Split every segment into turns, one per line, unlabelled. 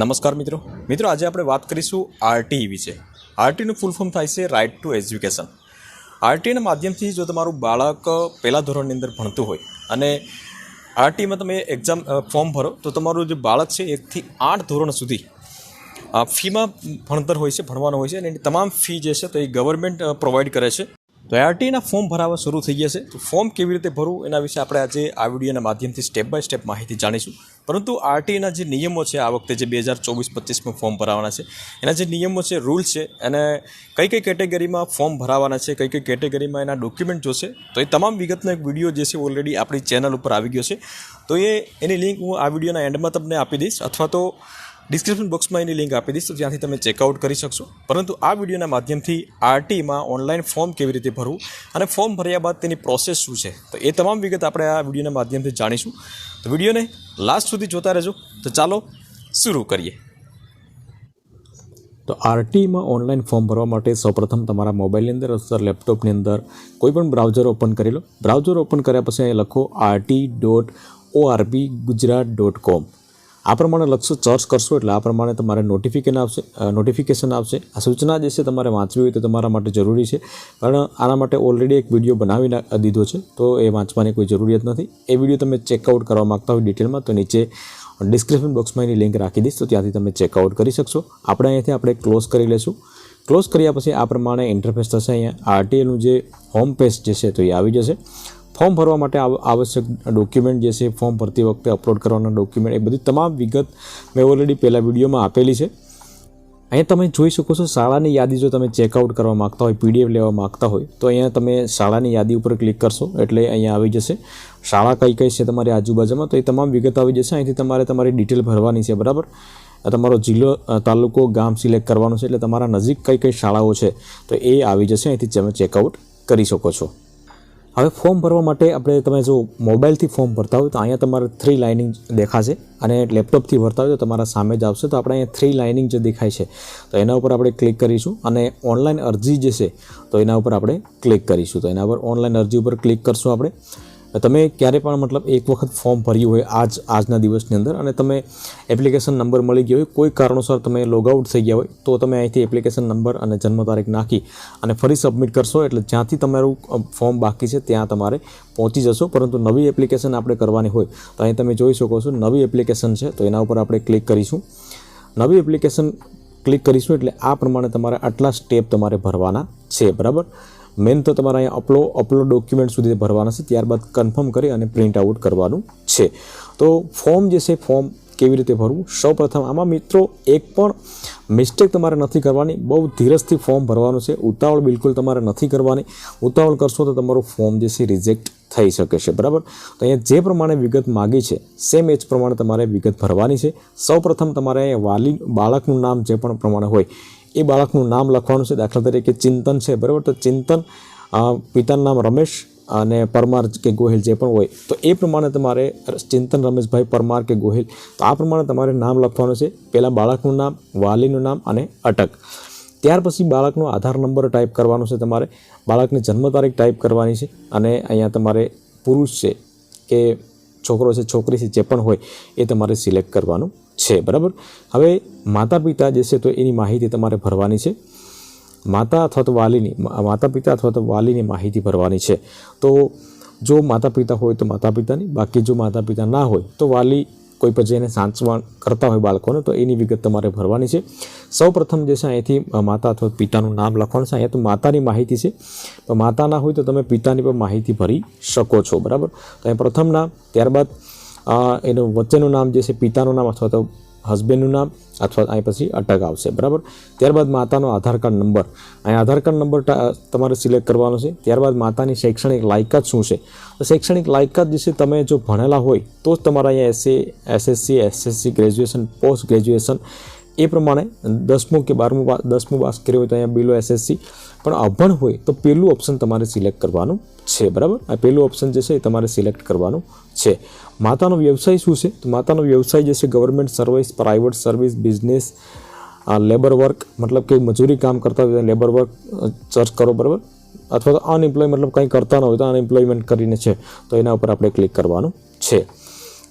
નમસ્કાર મિત્રો. મિત્રો, આજે આપણે વાત કરીશું આરટીઈ વિશે. આરટીનું ફૂલ ફોર્મ થાય છે રાઇટ ટુ એજ્યુકેશન આરટીના માધ્યમથી જો તમારું બાળક પહેલા ધોરણની અંદર ભણતું હોય અને આરટીમાં તમે એક્ઝામ ફોર્મ ભરો, તો તમારું જે બાળક છે એકથી આઠ ધોરણ સુધી ફીમાં ભણતર હોય છે, ભણવાનું હોય છે અને એની તમામ ફી જે છે તો એ ગવર્મેન્ટ પ્રોવાઈડ કરે છે. તો આરટીના ફોર્મ ભરાવા શરૂ થઈ ગયા છે. તો ફોર્મ કેવી રીતે ભરવું એના વિશે આપણે આજે આ વિડીયોના માધ્યમથી સ્ટેપ બાય સ્ટેપ માહિતી જાણીશું. પરંતુ આરટીના જે નિયમો છે આ વખતે જે બે હજાર ચોવીસ પચીસમાં ફોર્મ ભરાવાના છે, એના જે નિયમો છે રૂલ છે અને કઈ કઈ કેટેગરીમાં ફોર્મ ભરાવાના છે, કઈ કઈ કેટેગરીમાં એના ડોક્યુમેન્ટ જોશે, તો એ તમામ વિગતનો એક વીડિયો જે છે ઓલરેડી આપણી ચેનલ ઉપર આવી ગયો છે. તો એ, એની લિંક હું આ વિડીયોના એન્ડમાં તમને આપી દઈશ. અથવા તો ડિસ્ક્રિપ્શન બોક્સમાં એની લિંક આપી દઈશ, તો ત્યાંથી તમે ચેકઆઉટ કરી શકશો. પરંતુ આ વિડીયોના માધ્યમથી આરટીમાં ઓનલાઈન ફોર્મ કેવી રીતે ભરવું અને ફોર્મ ભર્યા બાદ તેની પ્રોસેસ શું છે, તો એ તમામ વિગત આપણે આ વિડીયોના માધ્યમથી જાણીશું. તો વિડીયોને લાસ્ટ સુધી જોતા રહેજો. તો ચાલો શરૂ કરીએ.
તો આરટીમાં ઓનલાઈન ફોર્મ ભરવા માટે સૌપ્રથમ તમારા મોબાઈલની અંદર અથવા લેપટોપની અંદર કોઈ પણ બ્રાઉઝર ઓપન કરી લો. બ્રાઉઝર ઓપન કર્યા પછી લખો RT dot ORB Gujarat dot com. આ પ્રમાણે લખશો સર્ચ કરશો એટલે આ પ્રમાણે તમારે નોટિફિકેશન આવશે નોટિફિકેશન આવશે. આ સૂચના જે છે તમારે વાંચવી હોય તો તમારા માટે જરૂરી છે. પણ આના માટે ઓલરેડી એક વીડિયો બનાવી દીધો છે, તો એ વાંચવાની કોઈ જરૂરિયાત નથી. એ વીડિયો તમે ચેકઆઉટ કરવા માગતા હોય ડિટેલમાં તો નીચે ડિસ્ક્રિપ્શન બોક્સમાં એની લિંક રાખી દઈશ, તો ત્યાંથી તમે ચેકઆઉટ કરી શકશો. આપણે અહીંયાથી આપણે ક્લોઝ કરી લઈશું ક્લોઝ કર્યા પછી આ પ્રમાણે ઇન્ટરફેસ થશે અહીંયા. આરટીએલનું જે હોમ પેજ જે છે તો એ આવી જશે. ફોર્મ ભરવા માટે આવ- આવશ્યક ડોક્યુમેન્ટ જે છે, ફોર્મ ભરતી વખતે અપલોડ કરવાના ડોક્યુમેન્ટ, એ બધી તમામ વિગત મેં ઓલરેડી પહેલાં વિડીયોમાં આપેલી છે. અહીંયા તમે જોઈ શકો છો શાળાની યાદી જો તમે ચેકઆઉટ કરવા માગતા હોય પીડીએફ લેવા માગતા હોય, તો અહીંયા તમે શાળાની યાદી ઉપર ક્લિક કરશો, એટલે અહીંયા આવી જશે. શાળા કઈ કઈ છે તમારી આજુબાજુમાં, તો એ તમામ વિગત આવી જશે. અહીંથી તમારે તમારી ડિટેલ ભરવાની છે, બરાબર? તમારો જિલ્લો તાલુકો, ગામ સિલેક્ટ કરવાનું છે, એટલે તમારા નજીક કઈ કઈ શાળાઓ છે, તો એ આવી જશે. અહીંથી તમે ચેકઆઉટ કરી શકો છો. હવે ફોર્મ ભરવા માટે આપણે તમે જો મોબાઈલથી ફોર્મ ભરતા હોય તો અહીંયા તમારે થ્રી લાઇનિંગ દેખાશે અને લેપટોપથી ભરતા હોય તો તમારા સામે જ આવશે. તો આપણે અહીંયા થ્રી લાઇનિંગ જે દેખાય છે, તો એના ઉપર આપણે ક્લિક કરીશું અને ઓનલાઈન અરજી જે છે, તો એના ઉપર આપણે ક્લિક કરીશું. તો એના પર ઓનલાઈન અરજી ઉપર ક્લિક કરશું આપણે. તમે ક્યારે પણ મતલબ એક વખત ફોર્મ ભર્યું હોય આજ, આજના દિવસની અંદર અને તમે એપ્લિકેશન નંબર મળી ગયો હોય, કોઈ કારણોસર તમે લોગઆઉટ થઈ ગયા હોય, તો તમે અહીંથી એપ્લિકેશન નંબર અને જન્મ તારીખ નાખી અને ફરી સબમિટ કરશો એટલે જ્યાંથી તમારું ફોર્મ બાકી છે ત્યાં તમારે પહોંચી જશો. પરંતુ નવી એપ્લિકેશન આપણે કરવાની હોય, તો અહીં તમે જોઈ શકો છો નવી એપ્લિકેશન છે, તો એના ઉપર આપણે ક્લિક કરીશું. નવી એપ્લિકેશન ક્લિક કરીશું એટલે આ પ્રમાણે તમારે આટલા સ્ટેપ તમારે ભરવાના છે, બરાબર? મેન તો તમારે અહીંયા અપલો અપલોડ ડોક્યુમેન્ટ સુધી ભરવાના છે, ત્યારબાદ કન્ફર્મ કરી અને પ્રિન્ટ આઉટ કરવાનું છે. તો ફોર્મ જે છે ફોર્મ કેવી રીતે ભરવું? સૌપ્રથમ આમાં મિત્રો એક પણ મિસ્ટેક તમારે નથી કરવાની, બહુ ધીરજથી ફોર્મ ભરવાનું છે. ઉતાવળ બિલકુલ તમારે નથી કરવાની. ઉતાવળ કરશો તો તમારું ફોર્મ જે છે રિજેક્ટ થઈ શકે છે. બરાબર? તો અહીંયા જે પ્રમાણે વિગત માગી છે સેમ એજ પ્રમાણે તમારે વિગત ભરવાની છે. સૌપ્રથમ તમારે વાલી, બાળકનું નામ જે પણ પ્રમાણે હોય એ બાળકનું નામ લખવાનું છે. દાખલા તરીકે ચિંતન છે, બરાબર? તો ચિંતન પિતાનું નામ રમેશ અને પરમાર કે ગોહિલ જે પણ હોય. તો એ પ્રમાણે તમારે ચિંતન રમેશભાઈ, પરમાર કે ગોહિલ, તો આ પ્રમાણે તમારે નામ લખવાનું છે. પહેલાં બાળકનું નામ, વાલીનું નામ અને અટક. ત્યાર પછી બાળકનો આધાર નંબર ટાઈપ કરવાનો છે તમારે. બાળકની જન્મ તારીખ ટાઈપ કરવાની છે અને અહીંયા તમારે પુરુષ છે કે છોકરો છે, છોકરી છે, જે પણ હોય, એ તમારે સિલેક્ટ કરવાનું છે, બરાબર? હવે માતા પિતા જે છે તો એની માહિતી તમારે ભરવાની છે. માતા અથવા તો વાલીની માતા પિતા અથવા તો વાલીની માહિતી ભરવાની છે. તો જો માતા પિતા હોય તો માતા પિતાની બાકી જો માતા પિતા ના હોય તો વાલી કોઈ પછી એને સાંચવાણ કરતા હોય બાળકોને, તો એની વિગત તમારે ભરવાની છે. સૌ પ્રથમ જે છે અહીંથી માતા અથવા પિતાનું નામ લખવાનું છે. અહીંયા તો માતાની માહિતી છે. તો માતા ના હોય તો તમે પિતાની પણ માહિતી ભરી શકો છો, બરાબર? તો અહીં પ્રથમ નામ, ત્યારબાદ એનું વચ્ચેનું નામ જે છે, પિતાનું નામ અથવા તો હસબન્ડનું નામ અથવા અહીં પછી અટક આવશે, બરાબર? ત્યારબાદ માતાનો આધાર કાર્ડ નંબર. અહીં આધાર કાર્ડ નંબર તમારે સિલેક્ટ કરવાનો છે. ત્યારબાદ માતાની શૈક્ષણિક લાયકાત શું છે? તો શૈક્ષણિક લાયકાત જે તમે જો ભણેલા હોય, તો જ તમારા અહીંયા SC SSC SSC graduation post graduation એ પ્રમાણે દસમું કે બારમું દસમું પાસ કર્યું હોય તો અહીંયા બિલો એસએસસી પણ અભણ હોય તો પહેલું ઓપ્શન તમારે સિલેક્ટ કરવાનું છે, બરાબર? આ પહેલું ઓપ્શન જે છે એ તમારે સિલેક્ટ કરવાનું છે. માતાનો વ્યવસાય શું છે? તો માતાનો વ્યવસાય જે છે government service private service business labour work મતલબ કે મજૂરી કામ કરતા હોય લેબર વર્ક સર્ચ કરો, બરાબર? અથવા તો અનએમ્પ્લોય મતલબ કંઈ કરતા ન હોય તો અનએમ્પ્લોયમેન્ટ કરીને છે, તો એના ઉપર આપણે ક્લિક કરવાનું છે.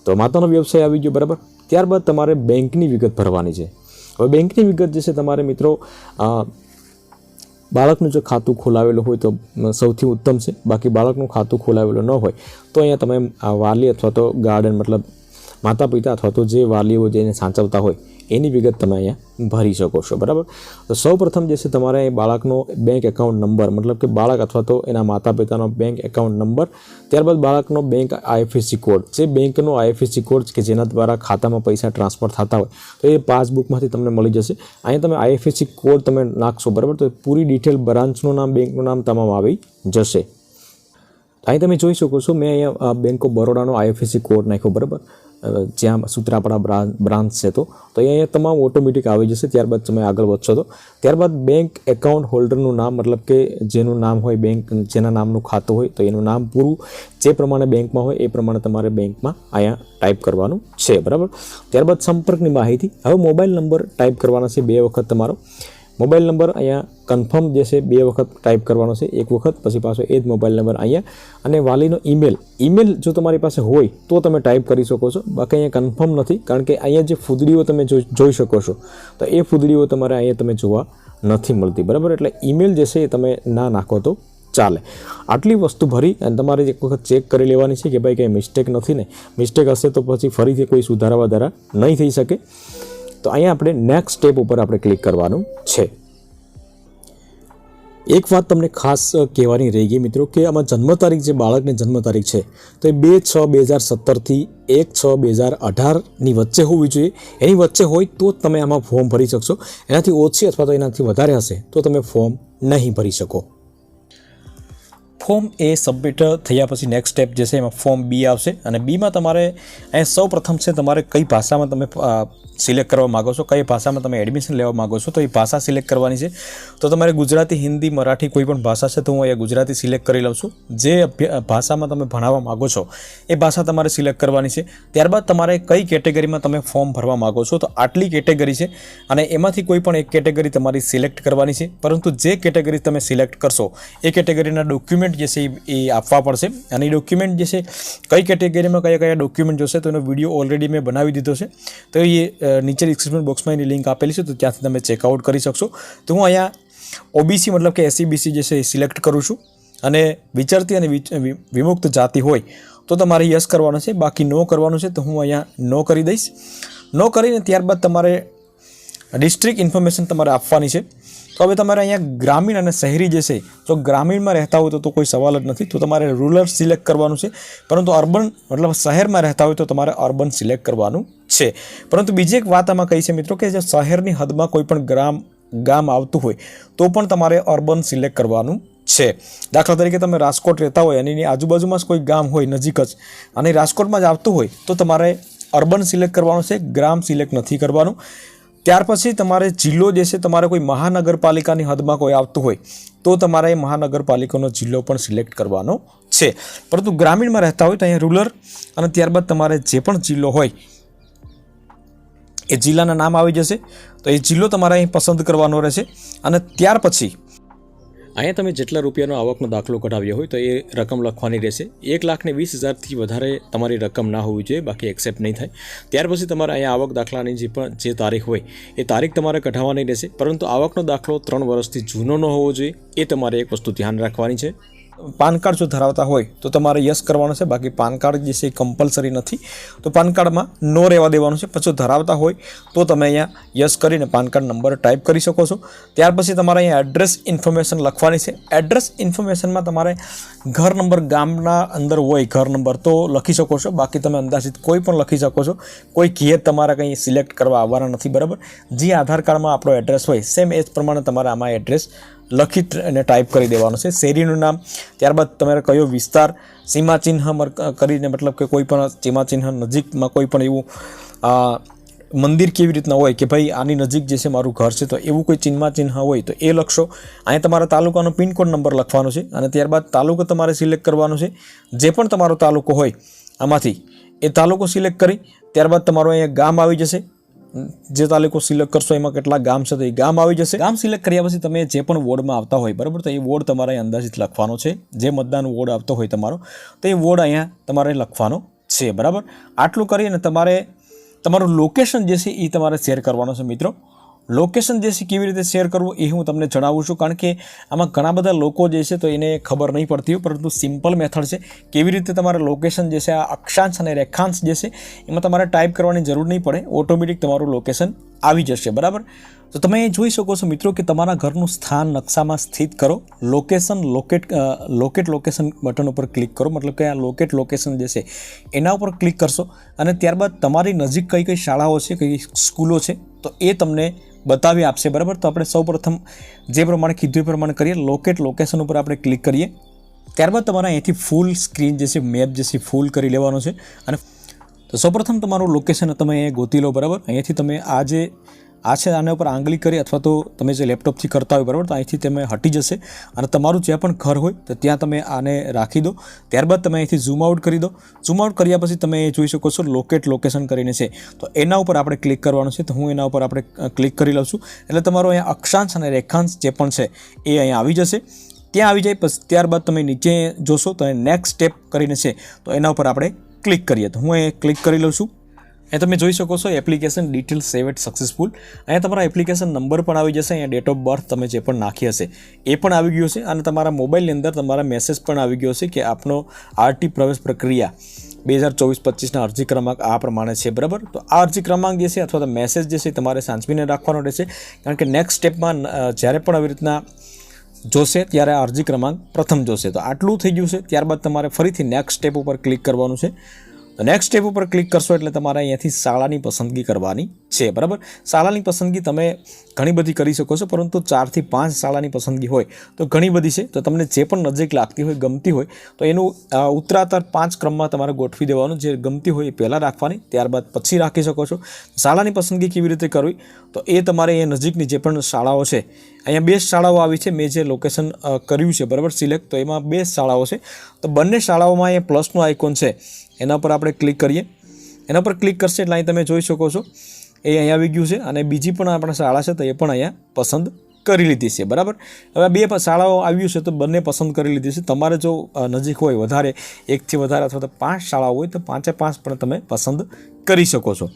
તો માતાનો વ્યવસાય આવી ગયો, બરાબર? ત્યારબાદ તમારે બેંકની વિગત ભરવાની છે. હવે બેંકની વિગત જે છે તમારે મિત્રો બાળકનું જો ખાતું ખોલાવેલું હોય તો સૌથી ઉત્તમ છે. બાકી બાળકનું ખાતું ખોલાવેલું ન હોય, તો અહીંયા તમે વાલી અથવા તો ગાર્ડન મતલબ માતા પિતા અથવા તો જે વાલીઓ જેને સાચવતા હોય એની વિગત તમે અહીંયા ભરી શકો છો, બરાબર? તો સૌ પ્રથમ જે છે તમારે બાળકનો બેંક એકાઉન્ટ નંબર મતલબ કે બાળક અથવા તો એના માતા પિતાનો બેંક એકાઉન્ટ નંબર ત્યારબાદ બાળકનો બેંક આઈએફએસસી કોડ જે બેંકનો આઈએફએસસી કોડ કે જેના દ્વારા ખાતામાં પૈસા ટ્રાન્સફર થતા હોય, તો એ પાસબુકમાંથી તમને મળી જશે. અહીંયા તમે આઈએફએસસી કોડ તમે નાખશો, બરાબર? તો પૂરી ડિટેલ બ્રાન્ચનું નામ બેંકનું નામ તમામ આવી જશે. અહીં તમે જોઈ શકો છો, મેં અહીંયા બેંક ઓફ બરોડાનો આઈએફએસસી કોડ નાખ્યો, બરાબર? જ્યાં સૂત્રાપડા બ્રાન્ચ છે તો. તો અહીંયા તમામ ઓટોમેટિક આવી જશે, ત્યારબાદ તમે આગળ વધશો તો. ત્યારબાદ બેંક એકાઉન્ટ હોલ્ડરનું નામ, મતલબ કે જેનું નામ હોય બેંક જેના નામનું ખાતું હોય, તો એનું નામ પૂરું જે પ્રમાણે બેંકમાં હોય, એ પ્રમાણે તમારે બેંકમાં અહીંયા ટાઈપ કરવાનું છે, બરાબર? ત્યારબાદ સંપર્કની માહિતી. હવે મોબાઈલ નંબર ટાઈપ કરવાના છે બે વખત તમારો. મોબાઈલ નંબર અહીંયા કન્ફર્મ જે છે બે વખત ટાઈપ કરવાનો છે. એક વખત, પછી પાછો એ જ મોબાઈલ નંબર અહીંયા. અને વાલીનો ઈમેલ. ઈમેલ જો તમારી પાસે હોય તો તમે ટાઈપ કરી શકો છો. બાકી અહીંયા કન્ફર્મ નથી, કારણ કે અહીંયા જે ફૂદડીઓ તમે જોઈ શકો છો, તો એ ફૂદડીઓ તમારે અહીંયા તમે જોવા નથી મળતી. બરાબર? એટલે ઈમેલ જે છે એ તમે ના નાખો તો ચાલે. આટલી વસ્તુ ભરી અને તમારે એક વખત ચેક કરી લેવાની છે કે ભાઈ કંઈ મિસ્ટેક નથી ને. મિસ્ટેક હશે તો પછી ફરીથી કોઈ સુધારા વધારા નહીં થઈ શકે. તો અહીંયા આપણે નેક્સ્ટ સ્ટેપ ઉપર આપણે ક્લિક કરવાનું છે. એક વાત તમને ખાસ કહેવાની રહી ગઈ મિત્રો કે આમાં જન્મ તારીખ જે બાળકની જન્મ તારીખ છે, તો એ બે છ બે હજાર સત્તરથી એક છ બે હજાર અઢારની વચ્ચે હોવી જોઈએ. એની વચ્ચે હોય તો જ તમે આમાં ફોર્મ ભરી શકશો. એનાથી ઓછી અથવા તો એનાથી વધારે હશે તો તમે ફોર્મ નહીં ભરી શકો.
ફોર્મ એ સબમિટ થયા પછી નેક્સ્ટ સ્ટેપ જે છે એમાં ફોર્મ બી આવશે. અને બીમાં તમારે અહીંયા સૌ પ્રથમ છે તમારે કઈ ભાષામાં તમે સિલેક્ટ કરવા માગો છો, કઈ ભાષામાં તમે એડમિશન લેવા માગો છો, તો એ ભાષા સિલેક્ટ કરવાની છે. તો તમારે ગુજરાતી, હિન્દી, મરાઠી કોઈ પણ ભાષા છે તો હું અહીંયા ગુજરાતી સિલેક્ટ કરી લઉં છું. જે ભાષામાં તમે ભણાવવા માગો છો, એ ભાષા તમારે સિલેક્ટ કરવાની છે. ત્યારબાદ તમારે કઈ કેટેગરીમાં તમે ફોર્મ ભરવા માગો છો, તો આટલી કેટેગરી છે. અને એમાંથી કોઈ પણ એક કેટેગરી તમારી સિલેક્ટ કરવાની છે. પરંતુ જે કેટેગરી તમે સિલેક્ટ કરશો, એ કેટેગરીના ડોક્યુમેન્ટ જે છે એ આપવા પડશે. અને એ ડોક્યુમેન્ટ જે છે, કઈ કેટેગરીમાં કયા કયા ડોક્યુમેન્ટ જોશે, તો એનો વીડિયો ઓલરેડી મેં બનાવી દીધો છે. તો એ નીચે ડિસ્ક્રિપ્શન બોક્સમાં એની લિંક આપેલી છે, તો ત્યાંથી તમે ચેકઆઉટ કરી શકશો. તો હું અહીંયા ઓબીસી મતલબ કે એસસીબીસી જે છે એ સિલેક્ટ કરું છું. અને વિચારતી અને વિમુક્ત જાતિ હોય, તો તમારે યસ કરવાનું છે. બાકી નો કરવાનું છે, તો હું અહીંયા નો કરી દઈશ. નો કરીને ત્યારબાદ તમારે ડિસ્ટ્રિક્ટ ઇન્ફોર્મેશન તમારે આપવાની છે. તો હવે તમારે અહીંયા ગ્રામીણ અને શહેરી જે છે, જો ગ્રામીણમાં રહેતા હોય તો કોઈ સવાલ જ નથી. તો તમારે રૂરલ સિલેક્ટ કરવાનું છે. પરંતુ અર્બન મતલબ શહેરમાં રહેતા હોય તો તમારે અર્બન સિલેક્ટ કરવાનું છે. પરંતુ બીજી એક વાત આમાં કહી છે મિત્રો કે જે શહેરની હદમાં કોઈ પણ ગ્રામ, ગામ આવતું હોય તો પણ તમારે અર્બન સિલેક્ટ કરવાનું છે. દાખલા તરીકે તમે રાજકોટ રહેતા હોય અને એની આજુબાજુમાં જ કોઈ ગામ હોય, નજીક જ, અને રાજકોટમાં જ આવતું હોય તો તમારે અર્બન સિલેક્ટ કરવાનું છે, ગ્રામ સિલેક્ટ નથી કરવાનું. ત્યાર પછી તમારે જિલ્લો જે છે, તમારે કોઈ મહાનગરપાલિકાની હદમાં કોઈ આવતું હોય, તો તમારે એ મહાનગરપાલિકાનો જિલ્લો પણ સિલેક્ટ કરવાનો છે. પરંતુ ગ્રામીણમાં રહેતા હોય તો અહીંયા રૂરલ અને ત્યારબાદ તમારે જે પણ જિલ્લો હોય, એ જિલ્લાના નામ આવી જશે. તો એ જિલ્લો તમારે અહીં પસંદ કરવાનો રહેશે. અને ત્યાર પછી
અહીંયા તમે જેટલા રૂપિયાનો આવકનો દાખલો કઢાવ્યો હોય તો એ રકમ લખવાની રહેશે. એક લાખને વીસ હજારથી વધારે તમારી રકમ ના હોવી જોઈએ, બાકી એક્સેપ્ટ નહીં થાય. ત્યાર પછી તમારે અહીંયા આવક દાખલાની જે પણ, જે તારીખ હોય, એ તારીખ તમારે કઢાવવાની રહેશે. પરંતુ આવકનો દાખલો ત્રણ વર્ષથી જૂનો ન હોવો જોઈએ, એ તમારે એક વસ્તુ ધ્યાન રાખવાની છે.
પાન કાર્ડ જો ધરાવતા હોય તો તમારે યસ કરવાનું છે. બાકી પાન કાર્ડ જે છે એ કમ્પલસરી નથી. તો પાન કાર્ડમાં નો રહેવા દેવાનું છે. પછી ધરાવતા હોય તો તમે અહીંયા યસ કરીને પાન કાર્ડ નંબર ટાઈપ કરી શકો છો. ત્યાર પછી તમારે અહીંયા એડ્રેસ ઇન્ફોર્મેશન લખવાની છે. એડ્રેસ ઇન્ફોર્મેશનમાં તમારે ઘર નંબર ગામના અંદર હોય ઘર નંબર તો લખી શકો છો. બાકી તમે અંદાજિત કોઈ પણ લખી શકો છો. કોઈ ઘેર તમારે કંઈ સિલેક્ટ કરવા આવવાના નથી. બરાબર? જે આધાર કાર્ડમાં આપણો એડ્રેસ હોય સેમ એ જ પ્રમાણે તમારે આમાં એડ્રેસ લખી અને ટાઈપ કરી દેવાનું છે. શેરીનું નામ, ત્યારબાદ તમારે કયો વિસ્તાર, સીમાચિહ્ન કરીને મતલબ કે કોઈ પણ સીમાચિહ્ન નજીકમાં કોઈ પણ એવું મંદિર કેવી રીતના હોય કે ભાઈ આની નજીક જે છે મારું ઘર છે, તો એવું કોઈ ચિહ્નમાં ચિહ્ન હોય તો એ લખશો. અહીંયા તમારા તાલુકાનો પિનકોડ નંબર લખવાનો છે અને ત્યારબાદ તાલુકો તમારે સિલેક્ટ કરવાનો છે. જે પણ તમારો તાલુકો હોય આમાંથી એ તાલુકો સિલેક્ટ કરી, ત્યારબાદ તમારું અહીંયા ગામ આવી જશે. જે તાલુકો સિલેક્ટ કરશો, એમાં કેટલા ગામ છે તો એ ગામ આવી જશે. ગામ સિલેક્ટ કર્યા પછી તમે જે પણ વોર્ડમાં આવતા હોય, બરાબર? તો એ વોર્ડ તમારે અંદાજિત લખવાનો છે. જે મતદાન વોર્ડ આવતો હોય તમારો, તો એ વોર્ડ અહીંયા તમારે લખવાનો છે, બરાબર? આટલું કરીને તમારે, તમારું લોકેશન જે છે એ તમારે શેર કરવાનું છે મિત્રો. લોકેશન જે છે, કેવી રીતે શેર કરવું એ હું તમને જણાવું છું. કારણ કે આમાં ઘણા બધા લોકો જે છે, તો એને ખબર નહીં પડતી હોય, પરંતુ સિમ્પલ મેથડ છે. કેવી રીતે તમારે લોકેશન જે છે, આ અક્ષાંશ અને રેખાંશ જે છે, એમાં તમારે ટાઈપ કરવાની જરૂર નહીં પડે. ઓટોમેટિક તમારું લોકેશન આવી જશે. બરાબર? તો તમે એ જોઈ શકો છો મિત્રો કે તમારા ઘરનું સ્થાન નકશામાં સ્થિત કરો. Location locate locate location button ઉપર ક્લિક કરો. મતલબ કે આ લોકેટ લોકેશન જે છે, એના ઉપર ક્લિક કરશો. અને ત્યારબાદ તમારી નજીક કઈ કઈ શાળાઓ છે કઈ સ્કૂલો છે, તો એ તમને બતાવી આપશે, બરાબર? તો આપણે સૌપ્રથમ જે પ્રમાણે કીધું એ પ્રમાણે કરીએ. લોકેટ લોકેશન ઉપર આપણે ક્લિક કરીએ. ત્યારબાદ તમારે અહીંથી ફૂલ સ્ક્રીન જે છે મેપ જે છે ફૂલ કરી લેવાનો છે. અને તો સૌપ્રથમ તમારું લોકેશન તમે અહીંયા ગોતી લો, બરાબર? અહીંયાથી તમે આ જે આ છે આના ઉપર આંગળી કરી અથવા તો તમે જે લેપટોપથી કરતા હોય, બરાબર? તો અહીંથી તમે હટી જશે અને તમારું જ્યાં પણ ઘર હોય, તો ત્યાં તમે આને રાખી દો. ત્યારબાદ તમે અહીંથી ઝૂમ આઉટ કરી દો. ઝૂમ આઉટ કર્યા પછી તમે જોઈ શકો છો લોકેટ લોકેશન કરીને છે. તો એના ઉપર આપણે ક્લિક કરવાનું છે. તો હું એના ઉપર આપણે ક્લિક કરી લઉં છું. એટલે તમારો અહીંયા અક્ષાંશ અને રેખાંશ જે પણ છે, એ અહીંયા આવી જશે. ત્યાં આવી જાય, પછી ત્યારબાદ તમે નીચે જોશો તો નેક્સ્ટ સ્ટેપ કરીને છે. તો એના ઉપર આપણે ક્લિક કરીએ. તો હું એ ક્લિક કરી લઉં છું. એ તમે જોઈ શકો છો application detail save at successful અહીંયા તમારા એપ્લિકેશન નંબર પણ આવી જશે, અહીંયા ડેટ ઓફ બર્થ તમે જે પણ નાખી હશે એ પણ આવી ગયું છે. અને તમારા મોબાઈલની અંદર તમારા મેસેજ પણ આવી ગયો છે કે આપનો આરટી પ્રવેશ પ્રક્રિયા બે હજાર ચોવીસ પચીસના અરજી ક્રમાંક આ પ્રમાણે છે, બરાબર? તો આ અરજી ક્રમાંક જે છે અથવા તો મેસેજ જે છે તમારે સાંચવીને રાખવાનો રહેશે. કારણ કે નેક્સ્ટ સ્ટેપમાં જ્યારે પણ આવી રીતના જોશે, ત્યારે આ અરજી ક્રમાંક પ્રથમ જોશે. તો આટલું થઈ ગયું છે. ત્યારબાદ તમારે ફરીથી નેક્સ્ટ સ્ટેપ ઉપર ક્લિક કરવાનું છે. તો નેક્સ્ટ સ્ટેપ ઉપર ક્લિક કરશો એટલે તમારે અહીંયાથી શાળાની પસંદગી કરવાની છે, બરાબર? શાળાની પસંદગી તમે ઘણી બધી કરી શકો છો, પરંતુ ચારથી પાંચ શાળાની પસંદગી હોય તો ઘણી બધી છે. તો તમને જે પણ નજીક લાગતી હોય, ગમતી હોય, તો એનું ઉત્તરાતર પાંચ ક્રમમાં તમારે ગોઠવી દેવાનું. જે ગમતી હોય એ પહેલાં રાખવાની, ત્યારબાદ પછી રાખી શકો છો. શાળાની પસંદગી કેવી રીતે કરવી? તો એ તમારે અહીંયા નજીકની જે પણ શાળાઓ છે, અહીંયા બે શાળાઓ આવી છે, મેં જે લોકેશન કર્યું છે, બરાબર સિલેક્ટ તો એમાં બે શાળાઓ છે. તો બંને શાળાઓમાં એ પ્લસનું આઇકોન છે. એના પર આપણે ક્લિક કરીએ. એના પર ક્લિક કરશે એટલે અહીં તમે જોઈ શકો છો, એ અહીંયા આવી ગયું છે અને બીજી પણ આપણે શાળા છે તો એ પણ અહીંયા પસંદ કરી લીધી છે, બરાબર? હવે બે શાળાઓ આવ્યું છે તો બંને પસંદ કરી લીધી છે. તમારે જો નજીક હોય વધારે એકથી વધારે અથવા તો પાંચ શાળાઓ હોય તો પાંચે પાંચ પણ તમે પસંદ કરી શકો છો.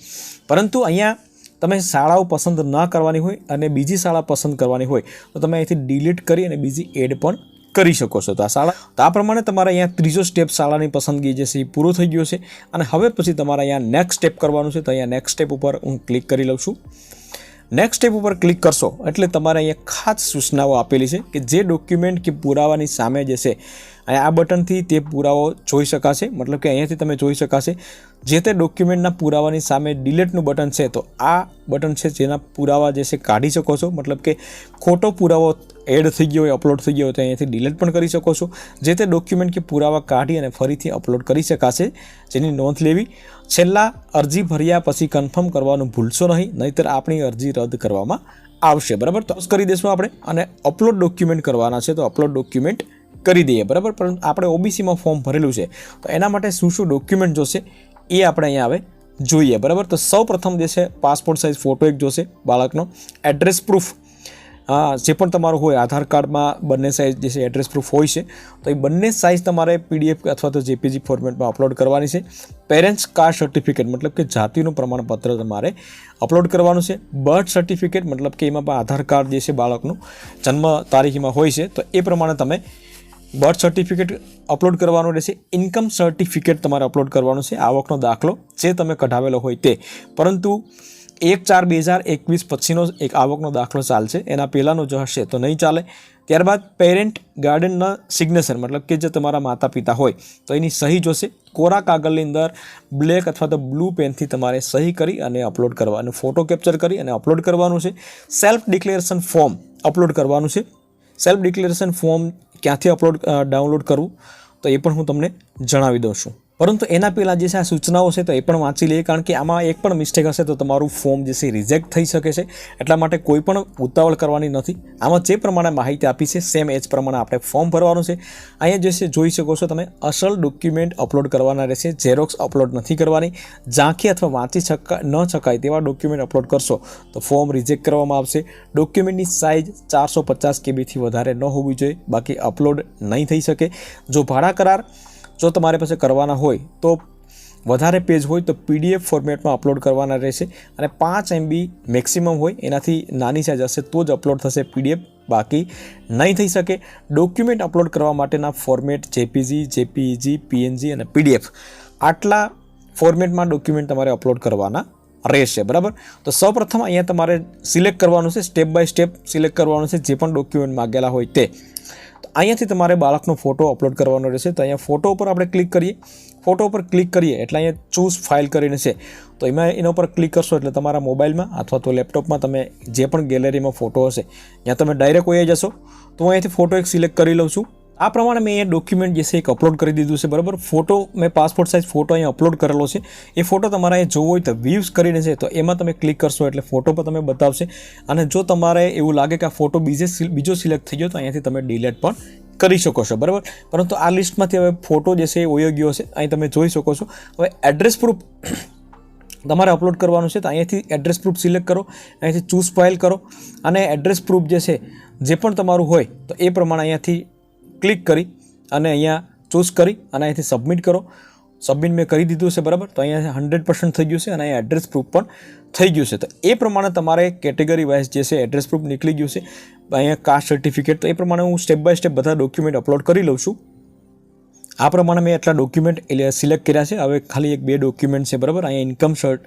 પરંતુ અહીંયા તમે શાળાઓ પસંદ ન કરવાની હોય અને બીજી શાળા પસંદ કરવાની હોય તો તમે અહીંથી ડિલીટ કરી અને બીજી એડ પણ કરી શકો છો. તો આ શાળા તો આ પ્રમાણે તમારે અહીંયા ત્રીજો સ્ટેપ શાળાની પસંદગી જે છે એ પૂરો થઈ ગયો છે. અને હવે પછી તમારે અહીંયા નેક્સ્ટ સ્ટેપ કરવાનું છે. તો અહીંયા નેક્સ્ટ સ્ટેપ ઉપર હું ક્લિક કરી લઉં છું. નેક્સ્ટ સ્ટેપ ઉપર ક્લિક કરશો એટલે તમારે અહીંયા ખાસ સૂચનાઓ આપેલી છે કે જે ડોક્યુમેન્ટ કે પુરાવાની સામે જે છે આ બટનથી તે પુરાવો જોઈ શકાશે. મતલબ કે અહીંયાથી તમે જોઈ શકાશે. જે તે ડોક્યુમેન્ટના પુરાવાની સામે ડિલેટનું બટન છે, તો આ બટન છે જેના પુરાવા જે છે કાઢી શકો છો. મતલબ કે ખોટો પુરાવો એડ થઈ ગયો હોય અપલોડ થઈ ગયો હોય, તો અહીંયાથી ડિલેટ પણ કરી શકો છો. જે તે ડોક્યુમેન્ટ કે પુરાવા કાઢી અને ફરીથી અપલોડ કરી શકાશે, જેની નોંધ લેવી. છેલ્લા અરજી ભર્યા પછી કન્ફર્મ કરવાનું ભૂલશો નહીં, નહીંતર આપણી અરજી રદ કરવામાં આવશે. બરાબર? તો કરી દઈશું આપણે. અને અપલોડ ડોક્યુમેન્ટ કરવાના છે, તો અપલોડ ડોક્યુમેન્ટ કરી દઈએ. બરાબર? પણ આપણે ઓબીસીમાં ફોર્મ ભરેલું છે. તો એના માટે શું શું ડોક્યુમેન્ટ જોશે? એ આપણે અહીંયા આવે જોઈએ, બરાબર? તો સૌ પ્રથમ જે છે પાસપોર્ટ સાઇઝ ફોટો એક જોશે બાળકનો. એડ્રેસ પ્રૂફ હા, જે પણ તમારું હોય, આધાર કાર્ડમાં બંને સાઇઝ જે છે એડ્રેસ પ્રૂફ હોય છે, તો એ બંને સાઇઝ તમારે પીડીએફ અથવા તો જેપીજી ફોર્મેટમાં અપલોડ કરવાની છે. પેરેન્ટ્સ કાસ્ટ સર્ટિફિકેટ મતલબ કે જાતિનું પ્રમાણપત્ર તમારે અપલોડ કરવાનું છે. બર્થ સર્ટિફિકેટ મતલબ કે એમાં પણ આધાર કાર્ડ જે છે, બાળકનું જન્મ તારીખમાં હોય છે, તો એ પ્રમાણે તમે બર્થ સર્ટિફિકેટ અપલોડ કરવાનું રહેશે. ઇન્કમ સર્ટિફિકેટ તમારે અપલોડ કરવાનું છે. આવકનો દાખલો જે તમે કઢાવેલો હોય તે. પરંતુ એક ચાર બે હજાર એકવીસ પછીનો એક આવકનો દાખલો ચાલશે. એના પહેલાંનો જો હશે તો નહીં ચાલે. ત્યારબાદ પેરેન્ટ ગાર્ડનના સિગ્નેચર મતલબ કે જે તમારા માતા પિતા હોય તો એની સહી જોશે. કોરા કાગળની અંદર બ્લેક અથવા તો બ્લુ પેનથી તમારે સહી કરી અને અપલોડ કરવાનું. ફોટો કેપ્ચર કરી અને અપલોડ કરવાનું છે. સેલ્ફ ડિક્લેરેશન ફોર્મ અપલોડ કરવાનું છે. સેલ્ફ ડિક્લેરેશન ફોર્મ ક્યાંથી અપલોડ ડાઉનલોડ કરવું તો એ પણ હું તમને જણાવી દઉં છું. પરંતુ એના પહેલાં જે છે આ સૂચનાઓ છે, તો એ પણ વાંચી લઈએ, કારણ કે આમાં એક પણ મિસ્ટેક હશે તો તમારું ફોર્મ જે છે રિજેક્ટ થઈ શકે છે. એટલા માટે કોઈ પણ ઉતાવળ કરવાની નથી. આમાં જે પ્રમાણે માહિતી આપી છે સેમ એજ પ્રમાણે આપણે ફોર્મ ભરવાનું છે. અહીંયા જે છે, જોઈ શકો છો તમે, અસલ ડોક્યુમેન્ટ અપલોડ કરવાના રહેશે. ઝેરોક્સ અપલોડ નથી કરવાની. ઝાંખી અથવા વાંચી શકા, ન શકાય તેવા ડોક્યુમેન્ટ અપલોડ કરશો, તો ફોર્મ રિજેક્ટ કરવામાં આવશે. ડોક્યુમેન્ટની સાઇઝ ચારસો પચાસ કેબીથી વધારે ન હોવી જોઈએ. બાકી અપલોડ નહીં થઈ શકે. જો ભાડા કરાર જો તમારે પાસે કરવાના હોય તો વધારે પેજ હોય તો પીડીએફ ફોર્મેટમાં અપલોડ કરવાના રહેશે અને પાંચ એમબી મેક્સિમમ હોય એનાથી નાની સાઇઝ હશે તો જ અપલોડ થશે પીડીએફ બાકી નહીં થઈ શકે ડોક્યુમેન્ટ અપલોડ કરવા માટેના ફોર્મેટ જેપીજી જેપીજી પીએનજી અને પીડીએફ આટલા ફોર્મેટમાં ડોક્યુમેન્ટ તમારે અપલોડ કરવાના રહેશે, બરાબર? તો સૌપ્રથમ અહીંયા તમારે સિલેક્ટ કરવાનું છે સ્ટેપ બાય સ્ટેપ સિલેક્ટ કરવાનું છે, જે પણ ડોક્યુમેન્ટ માગેલા હોય તે તો. અહીંયાથી તમારે બાળકનો ફોટો અપલોડ કરવાનો રહેશે. તો અહીંયા ફોટો ઉપર આપણે ક્લિક કરીએ. ફોટો ઉપર ક્લિક કરીએ એટલે અહીંયા ચૂઝ ફાઇલ કરીને છે. તો એમાં એના ઉપર ક્લિક કરશો એટલે તમારા મોબાઈલમાં અથવા તો લેપટોપમાં તમે જે પણ ગેલેરીમાં ફોટો હશે, ત્યાં તમે ડાયરેક્ટ ઓઈ જશો. તો હું અહીંયાથી ફોટો એક સિલેક્ટ કરી લઉં છું. આ પ્રમાણે મેં એ ડોક્યુમેન્ટ જે છે એક અપલોડ કરી દીધું છે, બરાબર? ફોટો, મેં પાસપોર્ટ સાઇઝ ફોટો અહીંયા અપલોડ કરેલો છે. એ ફોટો તમારે અહીંયા જોવો હોય તો વ્યૂઝ કરીને છે, તો એમાં તમે ક્લિક કરશો એટલે ફોટો પર તમે બતાવશે. અને જો તમારે એવું લાગે કે આ ફોટો બીજે બીજો સિલેક્ટ થઈ ગયો, તો અહીંયાથી તમે ડિલેટ પણ કરી શકો છો, બરાબર? પરંતુ આ લિસ્ટમાંથી હવે ફોટો જે છે એ ઓયોગ્યો ગયો છે, અહીં તમે જોઈ શકો છો. હવે એડ્રેસ પ્રૂફ તમારે અપલોડ કરવાનું છે, તો અહીંયાથી એડ્રેસ પ્રૂફ સિલેક્ટ કરો, અહીંયાથી ચૂઝ ફાઇલ કરો. અને એડ્રેસ પ્રૂફ જે છે, જે પણ તમારું હોય, તો એ પ્રમાણે અહીંયાથી ક્લિક કરી અને અહીંયા ચૂઝ કરી અને અહીંયાથી સબમિટ કરો. સબમિટ મેં કરી દીધું છે, બરાબર? તો અહીંયા હંડ્રેડ પર્સન્ટ થઈ ગયું છે અને અહીંયા એડ્રેસ પ્રૂફ પણ થઈ ગયું છે. તો એ પ્રમાણે તમારે કેટેગરી વાઇઝ જે છે, એડ્રેસ પ્રૂફ નીકળી ગયું છે. અહીંયા કાસ્ટ સર્ટિફિકેટ, તો એ પ્રમાણે હું સ્ટેપ બાય સ્ટેપ બધા ડોક્યુમેન્ટ અપલોડ કરી લઉં છું. આ પ્રમાણે મેં એટલા ડોક્યુમેન્ટ એટલે સિલેક્ટ કર્યા છે. હવે ખાલી એક બે ડોક્યુમેન્ટ છે, બરાબર? અહીંયા income shirt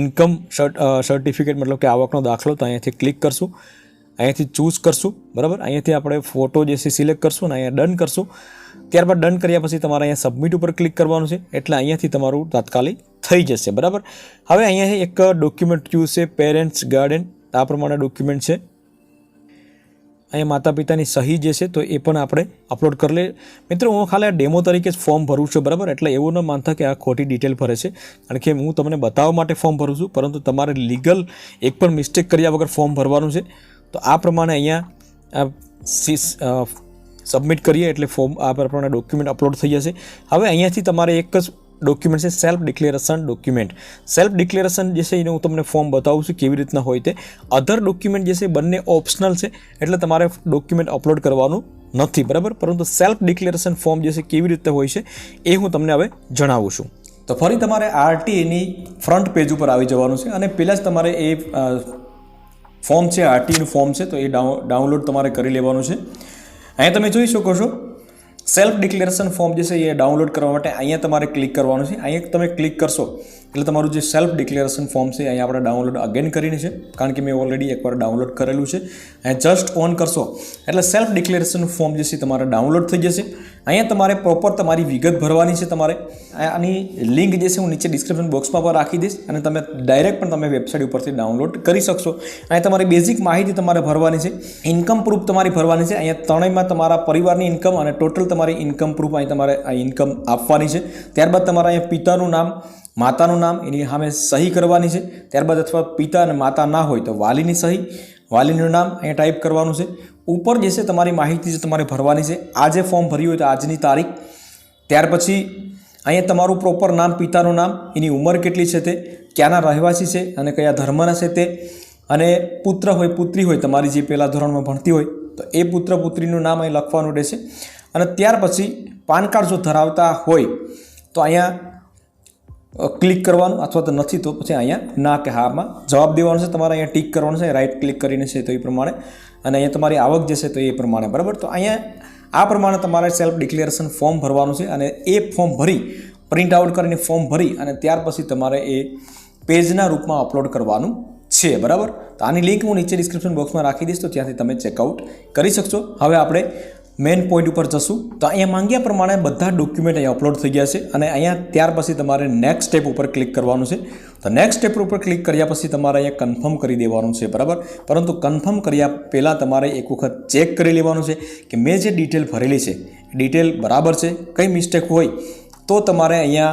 income shirt certificate મતલબ કે આવકનો દાખલો, તો અહીંયાથી ક્લિક કરશું. અહીંયાથી ચૂઝ કરશું, બરાબર? અહીંયાથી આપણે ફોટો જે છે સિલેક્ટ કરશું અને અહીંયા ડન કરશું. ત્યારબાદ ડન કર્યા પછી તમારે અહીંયા સબમિટ ઉપર ક્લિક કરવાનું છે, એટલે અહીંયાથી તમારું તાત્કાલિક થઈ જશે, બરાબર? હવે અહીંયા એક ડોક્યુમેન્ટ ચૂઝ છે પેરેન્ટ્સ ગાર્ડન આ પ્રમાણે ડોક્યુમેન્ટ છે. અહીંયા માતા પિતાની સહી જે છે, તો એ પણ આપણે અપલોડ કરી લઈએ. મિત્રો, હું ખાલી આ ડેમો તરીકે જ ફોર્મ ભરું છું, બરાબર? એટલે એવું ન માનતા કે આ ખોટી ડિટેલ ભરે છે. કારણ કે હું તમને બતાવવા માટે ફોર્મ ભરું છું, પરંતુ તમારે લીગલ એક પણ મિસ્ટેક કર્યા વગર ફોર્મ ભરવાનું છે. તો આ પ્રમાણે અહીંયા સબમિટ કરીએ એટલે ફોર્મ આ પ્રમાણે ડોક્યુમેન્ટ અપલોડ થઈ જશે. હવે અહીંયાથી તમારે એક જ ડોક્યુમેન્ટ છે self declaration document self declaration જે છે, એને હું તમને ફોર્મ બતાવું છું કેવી રીતના હોય તે. અધર ડોક્યુમેન્ટ જે છે, બંને ઓપ્શનલ છે, એટલે તમારે ડોક્યુમેન્ટ અપલોડ કરવાનું નથી, બરાબર? પરંતુ સેલ્ફ ડિક્લેરેશન ફોર્મ જે છે, કેવી રીતે હોય છે, એ હું તમને હવે જણાવું છું. તો ફરી તમારે આરટીએની ફ્રન્ટ પેજ ઉપર આવી જવાનું છે અને પહેલાં જ તમારે એ ફોર્મ છે આરટીનું ફોર્મ છે, તો એ ડાઉનલોડ તમારે કરી લેવાનું છે. અહીંયા તમે જોઈ શકો છો સેલ્ફ ડિક્લેરેશન ફોર્મ જે છે, એ ડાઉનલોડ કરવા માટે અહીંયા તમારે ક્લિક કરવાનું છે. અહીંયા તમે ક્લિક કરશો, એટલે તમારું જે સેલ્ફ ડિક્લેરેશન ફોર્મ છે, અહીંયા આપણે ડાઉનલોડ અગેન કરીને છે, કારણ કે મેં ઓલરેડી એકવાર ડાઉનલોડ કરેલું છે. અહીંયા જસ્ટ ઓન કરશો, એટલે સેલ્ફ ડિક્લેરેશન ફોર્મ જે છે તમારે ડાઉનલોડ થઈ જશે. અહીંયા તમારે પ્રોપર તમારી વિગત ભરવાની છે તમારે. આની લિંક જે છે હું નીચે ડિસ્ક્રિપ્શન બોક્સમાં પણ રાખી દઈશ અને તમે ડાયરેક્ટ પણ તમે વેબસાઇટ ઉપરથી ડાઉનલોડ કરી શકશો. અહીંયા તમારી બેઝિક માહિતી તમારે ભરવાની છે. ઇન્કમ પ્રૂફ તમારી ભરવાની છે. અહીંયા ત્રણેયમાં તમારા પરિવારની ઇન્કમ અને ટોટલ તમારી ઇન્કમ પ્રૂફ અહીં તમારે આ ઇન્કમ આપવાની છે. ત્યારબાદ તમારા અહીંયા પિતાનું નામ, માતાનું નામ એની સામે સહી કરવાની છે. ત્યારબાદ અથવા પિતા અને માતા ના હોય તો વાલીની સહી, વાલીનું નામ અહીંયા ટાઈપ કરવાનું છે. ઉપર જે છે તમારી માહિતી જે તમારે ભરવાની છે આજે ફોર્મ ભર્યું હોય તો આજની તારીખ, ત્યાર પછી અહીંયા તમારું પ્રોપર નામ, પિતાનું નામ, એની ઉંમર કેટલી છે તે, ક્યાંના રહેવાસી છે અને કયા ધર્મના છે તે, અને પુત્ર હોય, પુત્રી હોય, તમારી જે પહેલાં ધોરણમાં ભણતી હોય, તો એ પુત્ર, પુત્રીનું નામ અહીં લખવાનું રહેશે. અને ત્યાર પછી પાન કાર્ડ જો ધરાવતા હોય, તો અહીંયા ક્લિક કરવાનું અથવા તો નથી તો પછી અહીંયા ના કે હામાં જવાબ દેવાનો છે, તમારે અહીંયા ટીક કરવાનું છે રાઈટ ક્લિક કરીને છે તો એ પ્રમાણે. અને અહીંયા તમારી આવક જે છે તો એ પ્રમાણે, બરાબર? તો અહીંયા આ પ્રમાણે તમારે સેલ્ફ ડિક્લેરેશન ફોર્મ ભરવાનું છે અને એ ફોર્મ ભરી પ્રિન્ટ આઉટ કરીને ફોર્મ ભરી અને ત્યાર પછી તમારે એ પેજના રૂપમાં અપલોડ કરવાનું છે, બરાબર? તો આની લિંક હું નીચે ડિસ્ક્રિપ્શન બોક્સમાં રાખી દઈશ, તો ત્યાંથી તમે ચેકઆઉટ કરી શકશો. હવે આપણે મેઇન પોઈન્ટ ઉપર જશું. તો અહીંયા માંગ્યા પ્રમાણે બધા ડોક્યુમેન્ટ અહીંયા અપલોડ થઈ ગયા છે અને અહીંયા ત્યાર પછી તમારે નેક્સ્ટ સ્ટેપ ઉપર ક્લિક કરવાનું છે. તો નેક્સ્ટ સ્ટેપ ઉપર ક્લિક કર્યા પછી તમારે અહીંયા કન્ફર્મ કરી દેવાનું છે, બરાબર? પરંતુ કન્ફર્મ કર્યા પહેલાં તમારે એક વખત ચેક કરી લેવાનું છે કે મેં જે ડિટેલ ભરેલી છે ડિટેલ બરાબર છે, કઈ મિસ્ટેક હોય, તો તમારે અહીંયા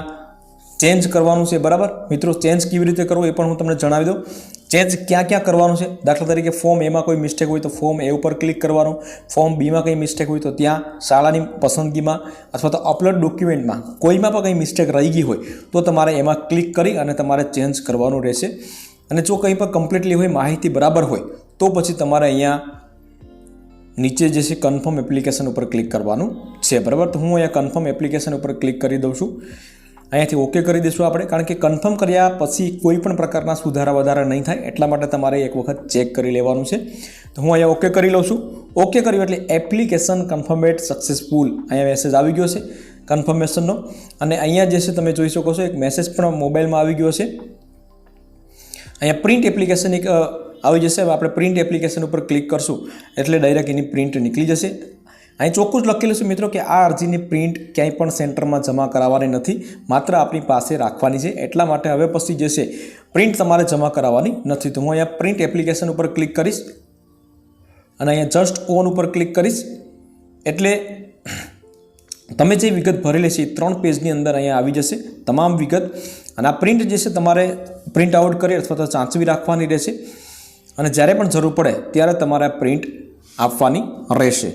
ચેન્જ કરવાનું છે, બરાબર? મિત્રો ચેન્જ કેવી રીતે કરવું એ પણ હું તમને જણાવી દઉં. ચેન્જ ક્યાં ક્યાં કરવાનું છે? દાખલા તરીકે ફોર્મ એમાં કોઈ મિસ્ટેક હોય તો ફોર્મ એ ઉપર ક્લિક કરવાનું. ફોર્મ બીમાં કંઈ મિસ્ટેક હોય તો ત્યાં શાળાની પસંદગીમાં અથવા તો અપલોડ ડોક્યુમેન્ટમાં કોઈમાં પણ કંઈ મિસ્ટેક રહી ગઈ હોય તો તમારે એમાં ક્લિક કરી અને તમારે ચેન્જ કરવાનું રહેશે. અને જો કંઈ પણ કમ્પ્લીટલી હોય, માહિતી બરાબર હોય, તો પછી તમારે અહીંયા નીચે જે છે કન્ફર્મ એપ્લિકેશન ઉપર ક્લિક કરવાનું છે. બરાબર? તો હું અહીંયા કન્ફર્મ એપ્લિકેશન ઉપર ક્લિક કરી દઉં છું. અહીંયાથી ઓકે કરી દઈશું આપણે. કારણ કે કન્ફર્મ કર્યા પછી કોઈ પણ પ્રકારના સુધારા વધારા નહીં થાય. એટલા માટે તમારે એક વખત ચેક કરી લેવાનું છે. તો હું અહીંયા ઓકે કરી લઉં છું. ઓકે કર્યું એટલે એપ્લિકેશન કન્ફર્મેટ સક્સેસફુલ અહીંયા મેસેજ આવી ગયો છે. કન્ફર્મેશનનો અને અહીંયા જે છે તમે જોઈ શકો છો, એક મેસેજ પણ મોબાઈલમાં આવી ગયો છે. અહીંયા પ્રિન્ટ એપ્લિકેશન એક આવી જશે. હવે આપણે પ્રિન્ટ એપ્લિકેશન ઉપર ક્લિક કરશું. એટલે ડાયરેક્ટ એની પ્રિન્ટ નીકળી જશે. અહીં ચોખ્ખું જ લખેલું છે મિત્રો કે આ અરજીની પ્રિન્ટ ક્યાંય પણ સેન્ટરમાં જમા કરાવવાની નથી, માત્ર આપણી પાસે રાખવાની છે. એટલા માટે હવે પછી જે છે, પ્રિન્ટ તમારે જમા કરાવવાની નથી. તો હું અહીંયા પ્રિન્ટ એપ્લિકેશન ઉપર ક્લિક કરીશ અને અહીંયા જસ્ટ ઓન ઉપર ક્લિક કરીશ. એટલે તમે જે વિગત ભરેલી છે એ ત્રણ પેજની અંદર અહીંયા આવી જશે, તમામ વિગત. અને આ પ્રિન્ટ જે છે તમારે પ્રિન્ટ આઉટ કરી અથવા તો ચાંચવી રાખવાની રહેશે. અને જ્યારે પણ જરૂર પડે, ત્યારે તમારે પ્રિન્ટ આપવાની રહેશે.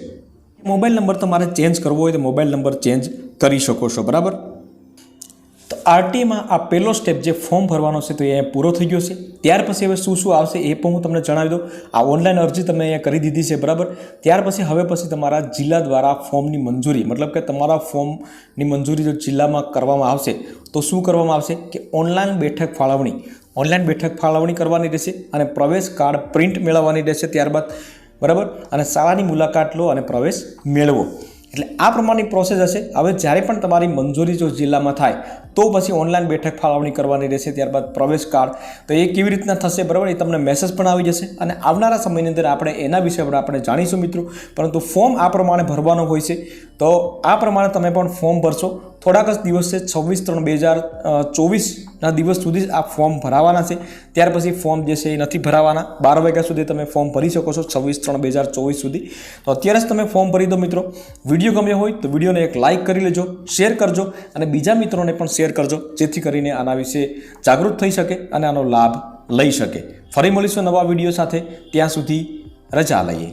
મોબાઈલ નંબર તમારે ચેન્જ કરવો હોય તો મોબાઈલ નંબર ચેન્જ કરી શકો છો, બરાબર? તો આરટીમાં આ પહેલો સ્ટેપ જે ફોર્મ ભરવાનો છે તો એ પૂરો થઈ ગયો છે. ત્યાર પછી હવે શું શું આવશે એ પણ હું તમને જણાવી દઉં. આ ઓનલાઈન અરજી તમે અહીંયા કરી દીધી છે, બરાબર? ત્યાર પછી, હવે પછી તમારા જિલ્લા દ્વારા ફોર્મની મંજૂરી, મતલબ કે તમારા ફોર્મની મંજૂરી જો જિલ્લામાં કરવામાં આવશે, તો શું કરવામાં આવશે કે ઓનલાઈન બેઠક ફાળવણી. ઓનલાઈન બેઠક ફાળવણી કરવાની રહેશે અને પ્રવેશ કાર્ડ પ્રિન્ટ મેળવવાની રહેશે. ત્યારબાદ બરાબર? અને શાળાની મુલાકાત લો અને પ્રવેશ મેળવો. એટલે આ પ્રમાણની પ્રોસેસ હશે. હવે જ્યારે પણ તમારી મંજૂરી જો જિલ્લામાં થાય, તો પછી ઓનલાઈન બેઠક ફાળવણી કરવાની રહેશે, ત્યારબાદ પ્રવેશ કાર્ડ તો એ કેવી રીતના થશે બરાબર? એ તમને મેસેજ પણ આવી જશે. અને આવનારા સમયની અંદર આપણે એના વિશે પણ આપણે જાણીશું મિત્રો. પરંતુ ફોર્મ આ પ્રમાણે ભરવાનો હોય છે. તો આ પ્રમાણે તમે પણ ફોર્મ ભરશો. થોડાક જ દિવસ છવ્વીસ ત્રણ બે હજાર ચોવીસના દિવસ સુધી આ ફોર્મ ભરાવાના છે. ત્યાર પછી ફોર્મ જે છે એ નથી ભરાવાના. બાર વાગ્યા સુધી તમે ફોર્મ ભરી શકો છો છવ્વીસ ત્રણ બે હજાર ચોવીસ સુધી. તો અત્યારે જ તમે ફોર્મ ભરી દો મિત્રો. વીડિયો ગમ્યો હોય તો વિડીયોને એક લાઇક કરી લેજો, શેર કરજો અને બીજા મિત્રોને પણ શેર કરજો, જેથી કરીને આના વિશે જાગૃત થઈ શકે અને આનો લાભ લઈ શકે. ફરી મળીશું નવા વીડિયો સાથે. ત્યાં સુધી રજા લઈએ.